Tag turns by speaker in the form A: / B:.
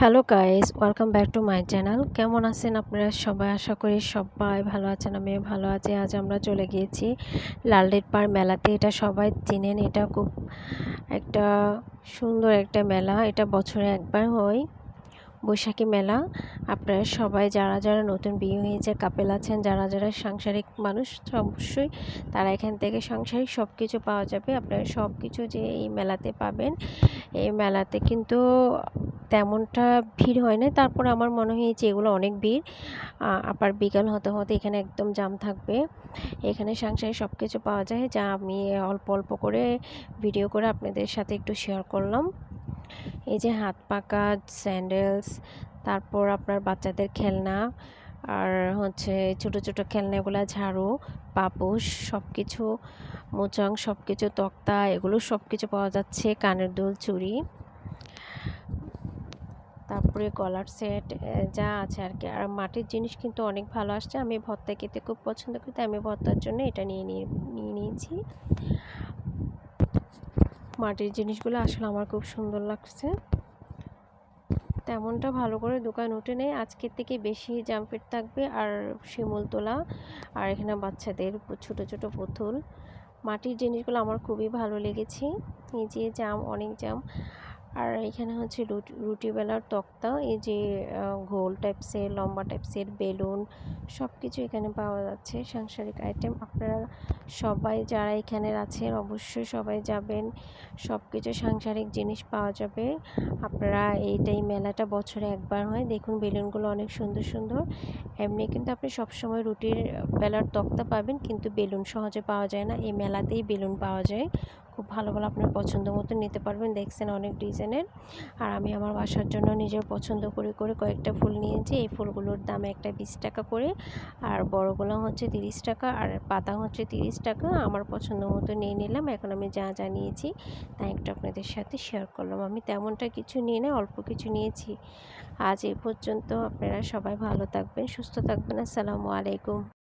A: Hello guys welcome back to my channel কেমন আছেন আপনারা সবাই? আশা করি সবাই ভালো আছেন আমি ভালো আছি। আজ আমরা চলে গিয়েছি লালডেট পাড় মেলাতে। এটা সবাই চিনেন, এটা খুব একটা সুন্দর একটা মেলা। এটা বছরে একবার হয়। বৈশাখী মেলা। আপনারা সবাই যারা যারা নতুন বিয়ে হয়েছে কাপেল আছেন, যারা যারা সাংসারিক মানুষ, অবশ্যই তারা এখান থেকে সাংসারিক সব কিছু পাওয়া যাবে। আপনারা সব কিছু যে এই মেলাতে পাবেন, এই মেলাতে কিন্তু তেমনটা ভিড় হয় না তারপর আমার মনে হয়েছে এগুলো অনেক ভিড়। আবার বিকাল হতে হতে এখানে একদম জাম থাকবে। এখানে সাংসারিক সব কিছু পাওয়া যায়, যা আমি অল্প অল্প করে ভিডিও করে আপনাদের সাথে একটু শেয়ার করলাম। এই যে হাত পাকা স্যান্ডেলস তারপর আপনার বাচ্চাদের খেলনা, আর হচ্ছে ছোট ছোট খেলনাগুলো ঝাড়ু, পাপোশ সব কিছু মোচাং সব কিছু তক্তা, এগুলো সব কিছু পাওয়া যাচ্ছে, কানের দুল, চুড়ি। তারপরে গলার সেট যা আছে আর কি। আর মাটির জিনিস কিন্তু অনেক ভালো আসছে। আমি ভর্তা খেতে খুব পছন্দ করি, তাই আমি ভর্তার জন্য এটা নিয়ে নিয়ে নিয়েছি। মাটির জিনিসগুলো আসলে আমার খুব সুন্দর লাগছে। তেমনটা ভালো করে দোকান উঠে নেই। আজকের থেকে বেশি জাম্পেট থাকবে আর শিমুল তোলা আর এখানে বাচ্চাদের ছোট ছোট পুতুল। মাটির জিনিসগুলো আমার খুবই ভালো লেগেছে। এই যে জাম, অনেক জাম। আর এখানে হচ্ছে রুটি বেলার তক্তা, এই যে গোল টাইপসের লম্বা টাইপসের বেলুন সব কিছু এখানে পাওয়া যাচ্ছে, সাংসারিক আইটেম আপনারা সবাই যারা এখানে আছেন, অবশ্যই সবাই যাবেন সব কিছু সাংসারিক জিনিস পাওয়া যাবে। আপনারা এইটাই মেলাটা বছরে একবার হয়, দেখুন বেলুনগুলো অনেক সুন্দর সুন্দর। এমনি কিন্তু আপনি সবসময় রুটির বেলার তক্তা পাবেন, কিন্তু বেলুন সহজে পাওয়া যায় না, এই মেলাতেই বেলুন পাওয়া যায়। খুব ভালো ভালো আপনার পছন্দ মতো নিতে পারবেন। দেখছেন অনেক ডিজাইনের। আর আমি আমার বাসার জন্য নিজের পছন্দ করে করে কয়েকটা ফুল নিয়েছি। এই ফুলগুলোর দাম একটা বিশ টাকা করে। আর বড়গুলো হচ্ছে তিরিশ টাকা আর পাতা হচ্ছে তিরিশ টাকা। আমার পছন্দ মতো নিয়ে নিলাম। এখন আমি যা যা নিয়েছি তা একটু আপনাদের সাথে শেয়ার করলাম। আমি তেমনটা কিছু নিয়ে নেই অল্প কিছু নিয়েছি। আজ এই পর্যন্ত আপনারা সবাই ভালো থাকবেন, সুস্থ থাকবেন। আসসালামু আলাইকুম।